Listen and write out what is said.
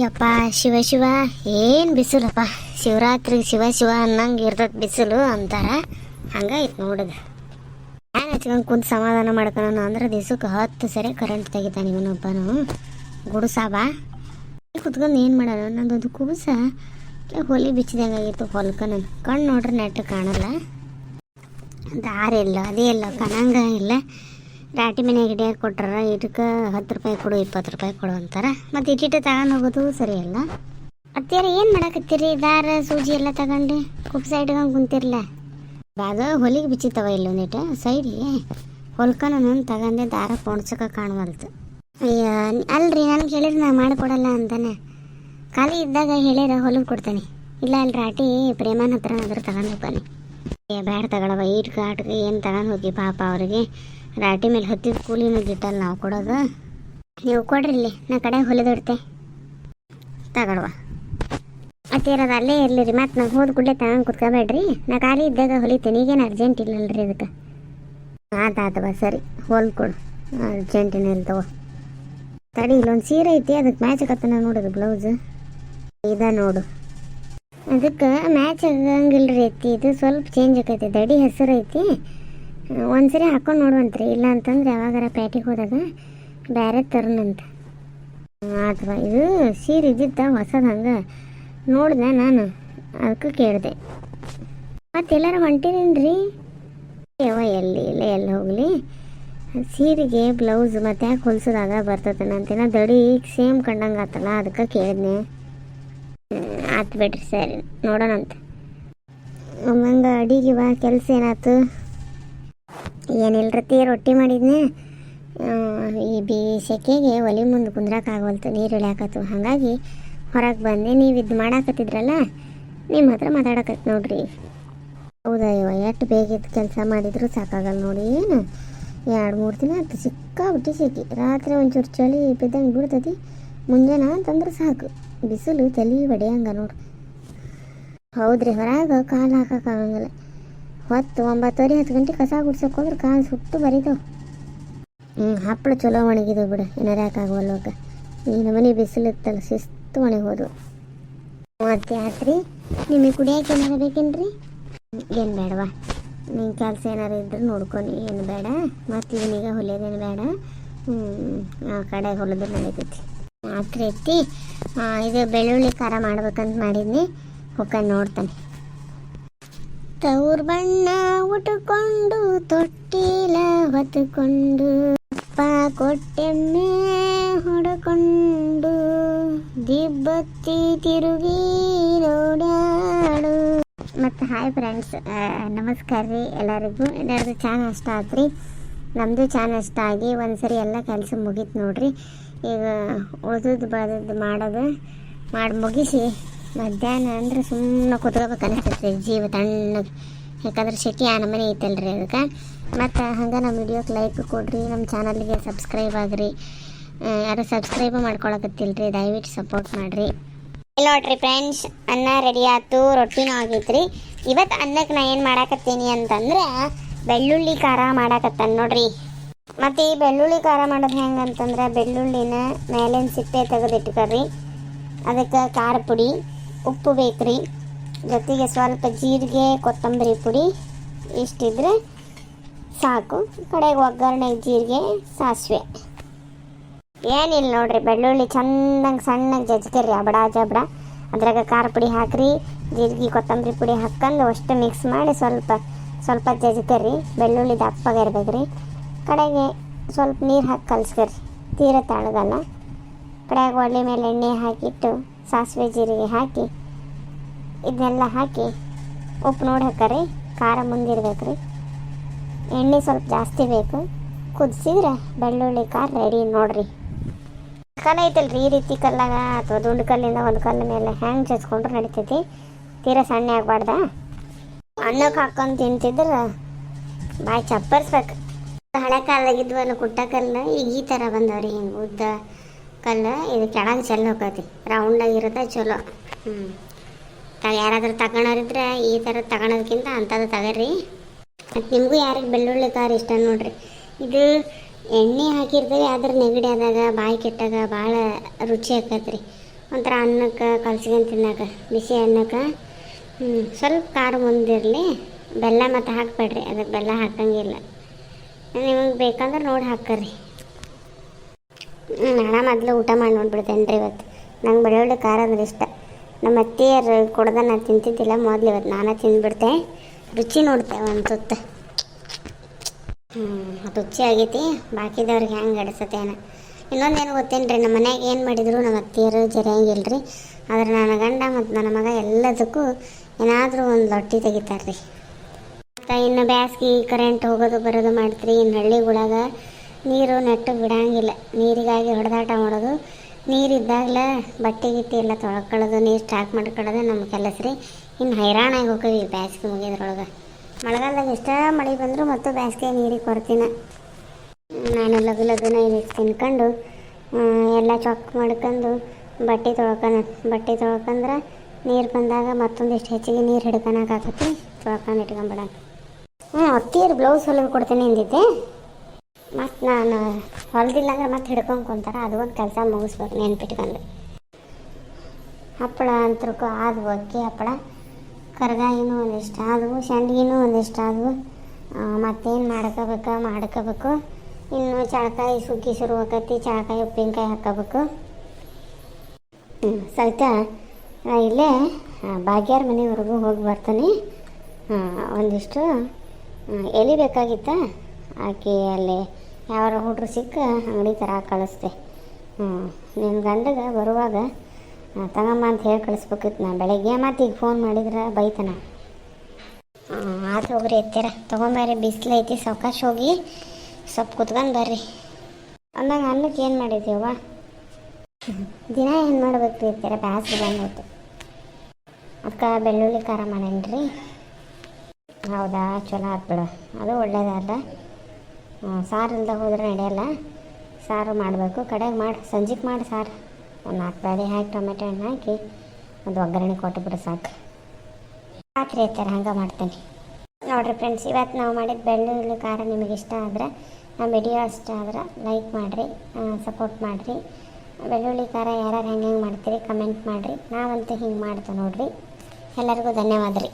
ಯಪ್ಪ, ಶಿವ ಶಿವ, ಏನು ಬಿಸಿಲಪ್ಪ? ಶಿವರಾತ್ರಿ ಶಿವ ಶಿವ ಅನ್ನಂಗೆ ಇರ್ತದ ಬಿಸಿಲು ಅಂತಾರ. ಹಂಗಾಯ್ತು ನೋಡದ. ನಾನು ಹಚ್ಕೊಂಡು ಕುಂತು ಸಮಾಧಾನ ಮಾಡ್ಕೊಳೋಣ ಅಂದ್ರೆ ದಿವ್ಸಕ್ಕೆ ಹತ್ತು ಸರಿ ಕರೆಂಟ್ ತೆಗಿತಾನೆ ಇವನೊಬ್ಬನು. ಗುಡಿಸಾಬ ಕುತ್ಕೊಂಡು ಏನು ಮಾಡೋಣ ನಂದೊಂದು ಕೂಸ. ಹೊಲಿ ಬಿಚ್ಚಿದಂಗಾಗಿತ್ತು ಹೊಲ್ಕ ನನ್ನ ಕಣ್ಣು ನೋಡ್ರೆ ನೆಟ್ ಕಾಣಲ್ಲ. ದಾರಿ ಇಲ್ಲ ಅದೇ ಇಲ್ಲ, ಕಣಂಗ ಇಲ್ಲ. ರಾಟಿ ಮನೆ ಹಿಡಿಯಕ್ಕೆ ಕೊಟ್ಟಾರ ಇದಕ್ಕೆ ಹತ್ತು ರೂಪಾಯಿ ಕೊಡು, ಇಪ್ಪತ್ತು ರೂಪಾಯಿ ಕೊಡು ಅಂತಾರೆ. ಮತ್ತು ಇಟ್ಟಿಟ್ಟು ತಗೊಂಡು ಹೋಗೋದು ಸರಿ ಅಲ್ಲ? ಅತ್ಯಾರ ಏನು ಮಾಡಕತ್ತೀರಿ? ದಾರ, ಸೂಜಿ ಎಲ್ಲ ತಗೊಂಡು ಕುಕ್ ಇಟ್ಕೊಂಡು ಕುಂತಿರ್ಲ? ಬ್ಯಾಗ ಹೊಲಿಗೆ ಬಿಚ್ಚಿತ್ತವ ಇಲ್ಲೊಂದಿಟ್ಟು ಸೈಡಿಗೆ ಹೊಲ್ಕನ ನಾನು ತಗೊಂಡೆ, ದಾರ ಪೋಣ್ಸಕ್ಕೆ ಕಾಣವಲ್ತು. ಅಯ್ಯ, ಅಲ್ರಿ, ನನಗೆ ಹೇಳಿದ್ರೆ ನಾ ಮಾಡಿಕೊಡಲ್ಲ ಅಂತಾನೆ. ಖಾಲಿ ಇದ್ದಾಗ ಹೇಳಿರ ಹೊಲಿಗೆ ಕೊಡ್ತಾನೆ. ಇಲ್ಲ ಅಲ್ಲಿ ರಾಟಿ ಪ್ರೇಮನ ಹತ್ರ ಅದ್ರ ತಗೊಂಡು ಹೋಗ್ತಾನೆ ಏ, ಬ್ಯಾಡ ತಗೊಳವ ಈಟ್ಕ ಆಟ್ಕ, ಏನು ತಗೊಂಡು ಹೋಗಿ ಪಾಪ ಅವ್ರಿಗೆ. ರಾಟಿ ಮೇಲೆ ಹತ್ತಿದ ಕೂಲಿನೂ ಗಿಟ್ಟಲ್ಲ ನಾವು ಕೊಡೋದು. ನೀವು ಕೊಡ್ರಿ ಇಲ್ಲಿ, ನಾ ಕಡೆ ಹೊಲಿದೊಡ್ತೆ ತಗೊಳ್ವ. ಅತ್ತಿರದ ಅಲ್ಲೇ ಇರಲಿ ರೀ ಮತ್ತೆ ನಾವು ಹೋದ ಕೂಡಲೇ ತಗೊಂಡು ಕುತ್ಕೋಬೇಡ್ರಿ. ನಾ ಖಾಲಿ ಇದ್ದಾಗ ಹೊಲಿತೀನಿ, ಈಗೇನು ಅರ್ಜೆಂಟ್ ಇಲ್ಲಲ್ರಿ ಅದಕ್ಕೆ ಆತ ಆತವ ಸರಿ. ಹೊಲ್ಕೊಡು ಅರ್ಜೆಂಟಿನ ತಗೋ. ತಡಿ, ಇಲ್ಲೊಂದು ಸೀರೆ ಐತಿ ಅದಕ್ಕೆ ಮ್ಯಾಚ್ ಆಗತ್ತನ ನೋಡೋದು ಬ್ಲೌಸ್ ಇದ ನೋಡು. ಅದಕ್ಕೆ ಮ್ಯಾಚ್ ಆಗಂಗಿಲ್ಲ ರೀ ಐತಿ ಇದು ಸ್ವಲ್ಪ ಚೇಂಜ್ ಆಕೈತಿ ದಡಿ ಹೆಸರು ಐತಿ. ಒಂದ್ಸರಿ ಹಾಕೊಂಡು ನೋಡುವಂತ್ರಿ. ಇಲ್ಲ ಅಂತಂದ್ರೆ ಯಾವಾಗಾರ ಪ್ಯಾಟಿಗೆ ಹೋದಾಗ ಬೇರೆ ತರನಂತ ಅಥವಾ ಇದು ಸೀರೆ ಇದ್ದಿತ್ತ ಹೊಸದು ಹಂಗೆ. ನೋಡಿದೆ ನಾನು. ಅದಕ್ಕೆ ಕೇಳಿದೆ. ಮತ್ತೆ ಎಲ್ಲಾರ ಹೊಂಟಿರೇನ್ರಿ? ಯಾವ ಎಲ್ಲಿ ಇಲ್ಲ, ಎಲ್ಲಿ ಹೋಗಲಿ? ಸೀರೆಗೆ ಬ್ಲೌಸ್ ಮತ್ತೆ ಯಾಕೆ ಹೊಲ್ಸೋದಾಗ ಬರ್ತದೆ ನಂತೇನೋ ದಡಿ ಸೇಮ್ ಕಂಡಂಗೆ ಆತಲ್ಲ, ಅದಕ್ಕೆ ಕೇಳಿದ್ನೆ ಆತು ಸರಿ, ನೋಡೋಣಂತ. ಒಮ್ಮಂಗೆ ಅಡಿಗೆ ಬಾ ಕೆಲಸ ಏನಾಯ್ತು ಏನಿಲ್ರತಿ ರೊಟ್ಟಿ ಮಾಡಿದ್ನೆ. ಈ ಬಿ ಸೆಕೆಗೆ ಒಲೆ ಮುಂದೆ ಕುಂದ್ರಾಕಾಗವಲ್ತು ನೀರು ಇಳಿಯಾಕತ್ತು. ಹಾಗಾಗಿ ಹೊರಗೆ ಬಂದೆ. ನೀವು ಇದು ಮಾಡಾಕತ್ತಿದ್ರಲ್ಲ ನಿಮ್ಮ ಹತ್ರ ಮಾತಾಡಕತ್ತು ನೋಡ್ರಿ. ಹೌದಾ ಇವ ಎಷ್ಟು ಬೇಗ ಎದ್ದು ಕೆಲಸ ಮಾಡಿದ್ರು ಸಾಕಾಗಲ್ಲ ನೋಡಿ. ಏನು? ಎರಡು, ಮೂರು ದಿನ ಆಯ್ತು ಸಿಕ್ಕಾಬಿಟ್ಟು ಸಿಕ್ಕಿ ರಾತ್ರಿ ಒಂಚೂರು ಚಳಿ ಬಿದ್ದಂಗೆ ಬಿಡ್ತತಿ. ಮುಂಜಾನೆ ಅಂತಂದ್ರೆ ಸಾಕು. ಬಿಸಿಲು ತಲೆ ಹೊಡೆಯಂಗ ನೋಡ್ರಿ. ಹೌದ್ರಿ, ಹೊರಗೆ ಕಾಲು ಹಾಕೋಕ್ಕಾಗಂಗಿಲ್ಲ ಹೊತ್ತು ಒಂಬತ್ತುವರೆ ಹತ್ತು ಗಂಟೆ ಕಸ ಗುಡ್ಸಕ್ಕೆ ಹೋದ್ರೆ ಕಾಲು ಸುಟ್ಟು ಬರೀತು. ಹ್ಞೂ ಹಪ್ಪಳ ಚಲೋ ಒಣಗಿದವು ಬಿಡು ಏನಾರ ಯಾಕಾಗವಲ್ಲೋಕ ಈ ನಮನೆ ಬಿಸಿಲು ಇತ್ತಲ್ಲ ಶಿಸ್ತು ಒಣಗೋದು ಮತ್ತೆ ಆತ್ರಿ ನಿಮಗೆ ಕುಡಿಯೋಕೆ ಏನಾರ ಬೇಕೇನ್ರಿ? ಏನು ಬೇಡವಾ? ನಿನ್ನ ಕೆಲಸ ಏನಾರು ಇದ್ರೆ ನೋಡ್ಕೊಂಡು ಏನು ಬೇಡ. ಮತ್ತು ಇವನಿಗೆ ಹೊಲಿಯೋದೇನು ಬೇಡ. ಆ ಕಡೆ ಹೊಲಿದ್ರೆ ನಡೀತೈತಿ. ಆತ್ರಿ ಐತಿ. ಇದು ಬೆಳ್ಳುಳ್ಳಿ ಖಾರ ಮಾಡ್ಬೇಕಂತ ಮಾಡಿದ್ನಿ. ಹೊಕ್ಕ ನೋಡ್ತಾನೆ. ತವ್ರ ಬಣ್ಣ ಉಟ್ಕೊಂಡು, ತೊಟ್ಟಿಲ ಹೊತ್ಕೊಂಡು, ಅಪ್ಪ ಕೊಟ್ಟೆಮ್ಮೆ ಹೊಡಕೊಂಡು, ದಿಬ್ಬತ್ತಿ ತಿರುಗಿ ನೋಡ್ಯಾಡು ಮತ್ತು ಹಾಯ್ ಫ್ರೆಂಡ್ಸ್ ನಮಸ್ಕಾರ ರೀ ಎಲ್ಲರಿಗೂ. ಎಲ್ಲರದು ಚಾನ್ ಅಷ್ಟ ಆತ್ರಿ. ನಮ್ಮದು ಚಾನ್ ಅಷ್ಟ ಆಗಿ ಒಂದ್ಸರಿ ಎಲ್ಲ ಕೆಲಸ ಮುಗೀತು ನೋಡ್ರಿ. ಈಗ ಉಳ್ದದ್ದು, ಬೆಳೆದದ್ದು ಮಾಡೋದು, ಮಾಡಿ ಮುಗಿಸಿ ಮಧ್ಯಾಹ್ನ ಅಂದ್ರೆ ಸುಮ್ಮನೆ ಕುತ್ಕೋಬೇಕು ಅನಿಸ್ತೈತೆ ಜೀವ ತಣ್ಣಗೆ. ಯಾಕಂದ್ರೆ ಶೆಕೆ ಆ ನಮ್ಮನೆ ಐತಲ್ರಿ ಅದಕ್ಕೆ. ಮತ್ತು ಹಂಗೆ ನಮ್ಮ ವಿಡಿಯೋಕ್ಕೆ ಲೈಕ್ ಕೊಡ್ರಿ, ನಮ್ಮ ಚಾನಲ್ಗೆ ಸಬ್ಸ್ಕ್ರೈಬ್ ಆಗ್ರಿ. ಯಾರು ಸಬ್ಸ್ಕ್ರೈಬ್ ಮಾಡ್ಕೊಳಕತ್ತಿಲ್ರಿ, ದಯವಿಟ್ಟು ಸಪೋರ್ಟ್ ಮಾಡಿರಿ. ಇಲ್ಲ ನೋಡ್ರಿ ಫ್ರೆಂಡ್ಸ್ ಅನ್ನ ರೆಡಿ ಆಯ್ತು, ರೊಟ್ಟಿನೂ ಆಗೈತ್ರಿ. ಇವತ್ತು ಅನ್ನಕ್ಕೆ ನಾ ಏನು ಮಾಡಾಕತ್ತೀನಿ ಅಂತಂದ್ರೆ, ಬೆಳ್ಳುಳ್ಳಿ ಖಾರ ಮಾಡಾಕತ್ತಾನ ನೋಡ್ರಿ. ಮತ್ತು ಈ ಬೆಳ್ಳುಳ್ಳಿ ಖಾರ ಮಾಡೋದು ಹೆಂಗೆ ಅಂತಂದ್ರೆ, ಬೆಳ್ಳುಳ್ಳಿನ ಮೇಲಿನ ಸಿಪ್ಪೆ ತೆಗೆದಿಟ್ಕೊಳ್ರಿ ಅದಕ್ಕೆ ಖಾರ ಪುಡಿ. ಉಪ್ಪು ಬೇಕ್ರಿ. ಜೊತೆಗೆ ಸ್ವಲ್ಪ ಜೀರಿಗೆ, ಕೊತ್ತಂಬರಿ ಪುಡಿ ಇಷ್ಟಿದ್ರೆ ಸಾಕು. ಕಡೆಗೆ ಒಗ್ಗರಣೆ ಜೀರಿಗೆ, ಸಾಸಿವೆ. ಏನಿಲ್ಲ ನೋಡ್ರಿ, ಬೆಳ್ಳುಳ್ಳಿ ಚೆನ್ನಾಗಿ ಸಣ್ಣಗೆ ಜಜ್ಕರಿ ಅಬಡ ಜಬಡ. ಅದ್ರಾಗ ಖಾರ ಪುಡಿ ಹಾಕ್ರಿ, ಜೀರಿಗೆ, ಕೊತ್ತಂಬರಿ ಪುಡಿ ಹಾಕೊಂಡು ಅಷ್ಟು ಮಿಕ್ಸ್ ಮಾಡಿ ಸ್ವಲ್ಪ ಸ್ವಲ್ಪ ಜಜ್ಕರಿ ಬೆಳ್ಳುಳ್ಳಿ ದಪ್ಪಗೆ ಇರ್ಬೇಕ್ರಿ. ಕಡೆಗೆ ಸ್ವಲ್ಪ ನೀರು ಹಾಕಿ ಕಲ್ಸ್ಕರಿ, ತೀರ ತಳಗಲ್ಲ ಕಡೆಗೆ ಒಳ್ಳೆ ಮೇಲೆ ಎಣ್ಣೆ ಹಾಕಿಟ್ಟು ಸಾಸಿವೆ ಜೀರಿಗೆ ಹಾಕಿ, ಇದನ್ನೆಲ್ಲ ಹಾಕಿ ಉಪ್ಪು ನೋಡಿ ಹಾಕರಿ, ಖಾರ ಮುಂದಿರ್ಬೇಕು ರೀ ಎಣ್ಣೆ ಸ್ವಲ್ಪ ಜಾಸ್ತಿ ಬೇಕು. ಕುದಿಸಿದ್ರೆ ಬೆಳ್ಳುಳ್ಳಿ ಖಾರ ರೆಡಿ ನೋಡ್ರಿ. ಕಲ್ಲ ಐತಲ್ರಿ ಈ ರೀತಿ ಕಲ್ಲಾಗ ಅಥವಾ ದುಂಡು ಕಲ್ಲಿಂದ ಒಂದು ಕಲ್ಲ ಮೇಲೆ ಹ್ಯಾಂಗೆ ಚಚ್ಕೊಂಡ್ರೆ ನಡಿತೈತಿ? ತೀರಾ ಸಣ್ಣ ಆಗ್ಬಾರ್ದ? ಅನ್ನಕ್ಕೆ ಹಾಕೊಂಡು ತಿಂತಿದ್ರೆ ಬಾಯಿ ಚಪ್ಪರ್ಸ್ಬೇಕು. ಹಳೆ ಕಾಲದಾಗಿದ್ವಲ್ಲ ಕುಟ್ಟ ಕಲ್ಲ ಈಗ ಈ ಥರ ಬಂದವ್ರಿ ಹಿಂಗೆ ಉದ್ದ ಕಲ್ಲು, ಇದು ಕೆಳಗೆ ಚೆಲ್ಲ ಹೋಗತಿ. ರೌಂಡಾಗಿರುತ್ತೆ ಚಲೋ. ಹ್ಞೂ ಯಾರಾದರೂ ತಗೊಳೋರಿದ್ರೆ ಈ ಥರ ತಗೊಳೋದಕ್ಕಿಂತ ಅಂಥದ್ದು ತಗೋರಿ ಮತ್ತು ನಿಮಗೂ ಯಾರಿಗೆ ಬೆಳ್ಳುಳ್ಳಿ, ಖಾರ ಇಷ್ಟ ನೋಡ್ರಿ. ಇದು ಎಣ್ಣೆ ಹಾಕಿರ್ತೀವಿ, ಆದ್ರೆ ನೆಗಡಿ ಆದಾಗ, ಬಾಯಿ ಕೆಟ್ಟಾಗ ಭಾಳ ರುಚಿ ಆಕತ್ರಿ. ಒಂಥರ ಅನ್ನಕ್ಕೆ ಕಲ್ಸ್ಕೊಂಡು ತಿನ್ನಾಕ, ಬಿಸಿ ಅನ್ನಕ್ಕೆ. ಹ್ಞೂ ಸ್ವಲ್ಪ ಖಾರ ಮುಂದಿರಲಿ. ಬೆಲ್ಲ ಮತ್ತು ಹಾಕಬೇಡ್ರಿ ಅದಕ್ಕೆ ಬೆಲ್ಲ ಹಾಕಂಗಿಲ್ಲ. ನಿಮಗೆ ಬೇಕಂದ್ರೆ ನೋಡಿ ಹಾಕರಿ ನಾನು ಮೊದಲು ಊಟ ಮಾಡಿ ನೋಡ್ಬಿಡ್ತೇನೆ ರೀ ಇವತ್ತು. ನಂಗೆ ಬೆಳ್ಳುಳ್ಳಿ ಖಾರ ಅಂದ್ರೆ ಇಷ್ಟ. ನಮ್ಮ ಅತ್ತೆಯರು ಕೊಡ್ದ ನಾನು ತಿಂತಿದ್ದಿಲ್ಲ, ಮೊದಲು ಇವತ್ತು ನಾನೇ ತಿಂದ್ಬಿಡ್ತೆ. ರುಚಿ ನೋಡ್ತೆ ಒಂದು ತುತ್ತ. ಹ್ಞೂ ರುಚಿ ಆಗೈತಿ, ಬಾಕಿದವ್ರಿಗೆ ಹೆಂಗೆ ಅಡಿಸತ್ತೇನ ಇನ್ನೊಂದೇನು ಗೊತ್ತೇನು ರೀ ನಮ್ಮ ಮನ್ಯಾಗ ಏನು ಮಾಡಿದ್ರು ನಮ್ಮ ಅತ್ತೆಯರು ಜರಿಯಂಗಿಲ್ಲ ರೀ ಆದ್ರೆ ನನ್ನ ಗಂಡ ಮತ್ತು ನನ್ನ ಮಗ ಎಲ್ಲದಕ್ಕೂ ಏನಾದರೂ ಒಂದು ಲೊಟ್ಟಿ ತೆಗಿತಾರೆ ರೀ ಮತ್ತು ಇನ್ನು ಬ್ಯಾಸ್ಗೆ ಕರೆಂಟ್ ಹೋಗೋದು ಬರೋದು ಮಾಡ್ತೀರಿ, ಇನ್ನು ಹಳ್ಳಿಗಳಾಗ ನೀರು ನೆಟ್ಟು ಬಿಡಂಗಿಲ್ಲ. ನೀರಿಗಾಗಿ ಹೊಡೆದಾಟ ಮಾಡೋದು. ನೀರಿದ್ದಾಗಲೇ ಬಟ್ಟೆ ಗಿಟ್ಟಿ ಎಲ್ಲ ತೊಳ್ಕೊಳ್ಳೋದು, ನೀರು ಸ್ಟಾಕ್ ಮಾಡ್ಕೊಳ್ಳೋದು ನಮ್ಮ ಕೆಲಸ ರೀ. ಇನ್ನು ಹೈರಾಣಾಗಿ ಹೋಗ್ತೀವಿ ಬ್ಯಾಸ್ಗೆ ಮುಗಿದ್ರೊಳಗೆ ಮಳೆಗಾಲದಾಗ ಎಷ್ಟೇ ಮಳೆ ಬಂದರೂ ಮತ್ತು ಬ್ಯಾಸ್ಗೆ ನೀರಿಗೆ ಕೊಡ್ತೀನಿ ನಾನು ಲಘು ಲಘುನ ತಿನ್ಕೊಂಡು ಎಲ್ಲ ಚೊಕ್ ಮಾಡ್ಕೊಂಡು ಬಟ್ಟೆ ತೊಳ್ಕೊಂಡು ಬಟ್ಟೆ ತೊಳ್ಕೊಂಡ್ರೆ ನೀರು ಬಂದಾಗ ಮತ್ತೊಂದಿಷ್ಟು ಹೆಚ್ಚಿಗೆ ನೀರು ಹಿಡ್ಕೊಳಕ್ಕಾಗತ್ತೆ ತೊಳ್ಕೊಂಡು ಇಟ್ಕೊಂಬಿಡೋಣ. ಹ್ಞೂ ಅತ್ತಿಯರು ಬ್ಲೌಸ್ ಹೊಲಿದು ಕೊಡ್ತೀನಿ ಅಂದಿದ್ದೆ. ಮತ್ತು ನಾನು ಹೊಲ್ದಿಲ್ಲ ಅಂದ್ರೆ ಮತ್ತೆ ಹಿಡ್ಕೊಂಡು ಕುಂತಾರ ಅದು ಒಂದು ಕೆಲಸ ಮುಗಿಸ್ಬೇಕು ನೆನ್ಪಿಟ್ಕೊಂಡು. ಹಪ್ಪಳ ಅಂತರ್ಕು ಆದವು ಅಕ್ಕಿ ಹಪ್ಪಳ. ಕರ್ಗಾಯಿನೂ ಒಂದಿಷ್ಟ ಆದವು ಸಂಡ್ಗಿನೂ ಒಂದಿಷ್ಟ ಆದವು. ಮತ್ತೇನು ಮಾಡ್ಕೋಬೇಕು ಮಾಡ್ಕೋಬೇಕು. ಇನ್ನು ಚಳಕಾಯಿ ಸುಗ್ಗಿ ಶುರು ಆಕತಿ ಚಳಕಾಯಿ ಉಪ್ಪಿನಕಾಯಿ ಹಾಕೋಬೇಕು. ಸಹಿತ ಇಲ್ಲೇ ಭಾಗ್ಯಾರ ಮನೆವರೆಗೂ ಹೋಗಿ ಬರ್ತೀನಿ. ಒಂದಿಷ್ಟು ಆ, ಎಲೆ ಬೇಕಾಗಿತ್ತ? ಆಕೆ ಅಲ್ಲಿ ಯಾವ ಹುಡ್ರು ಸಿಕ್ಕ ಅಂಗಡಿ ಥರ ಕಳಿಸ್ದೆ. ಹ್ಞೂ ನಿನ್ನ ಗಂಡಗೆ ಬರುವಾಗ ತಗೊಂಬ ಅಂತ ಹೇಳಿ ಕಳಿಸ್ಬೇಕಿತ್ತು. ನಾ ಬೆಳಗ್ಗೆ ಮತ್ತು ಈಗ ಫೋನ್ ಮಾಡಿದ್ರೆ ಬೈತಾನ. ಆತು ಹೋಗ್ರಿ ಎತ್ತೀರ. ತೊಗೊಂಬರ್ರಿ ಐತಿ, ಸಾವಕಾಶ ಹೋಗಿ ಸ್ವಲ್ಪ ಕುತ್ಕೊಂಡು ಬರ್ರಿ. ಅಂದಾಗ ಅನ್ನಕ್ಕೆ ಏನು ಮಾಡಿದ್ದೀವ ದಿನ ಏನು ಮಾಡ್ಬೇಕು ರೀ ಎತ್ತೀರ? ಬ್ಯಾಸ್ಗೆ ಬಂದೈತೆ ಅದಕ್ಕೆ ಬೆಳ್ಳುಳ್ಳಿ ಖಾರ ಮಾಡೇನ್ರಿ? ಹೌದಾ, ಚಲೋ ಆತ್ ಬಿಡು. ಅದು ಒಳ್ಳೇದಲ್ಲ ಸಾರು ಇಲ್ಲದೆ ಹೋದ್ರೆ ನಡೆಯಲ್ಲ. ಸಾರು ಮಾಡಬೇಕು. ಕಡೆಗೆ ಮಾಡಿ ಸಂಜೆಗೆ ಮಾಡಿ ಸಾರು. ಒಂದು ನಾಲ್ಕು ಬೇಳೆ ಹಾಕಿ, ಟೊಮೆಟೊ ಹಣ್ಣು ಹಾಕಿ, ಒಂದು ಒಗ್ಗರಣೆ ಕೊಟ್ಟುಬಿಡು ಸಾಕು. ರಾತ್ರಿ ಐತಾರೆ ಹಂಗೆ ಮಾಡ್ತೀನಿ. ನೋಡಿರಿ ಫ್ರೆಂಡ್ಸ್ ಇವತ್ತು ನಾವು ಮಾಡಿದ ಬೆಳ್ಳುಳ್ಳಿ ಖಾರ ನಿಮಗೆ ಇಷ್ಟ ಆದರೆ ನಮ್ಮ ವಿಡಿಯೋ ಇಷ್ಟ ಆದ್ರೆ ಲೈಕ್ ಮಾಡಿರಿ ಸಪೋರ್ಟ್ ಮಾಡಿರಿ. ಬೆಳ್ಳುಳ್ಳಿ ಖಾರ ಯಾರು ಹೆಂಗೆ ಹೆಂಗೆ ಮಾಡ್ತೀರಿ ಕಮೆಂಟ್ ಮಾಡಿರಿ. ನಾವಂತೂ ಹಿಂಗೆ ಮಾಡ್ತೀವಿ ನೋಡಿರಿ. ಎಲ್ಲರಿಗೂ ಧನ್ಯವಾದ ರೀ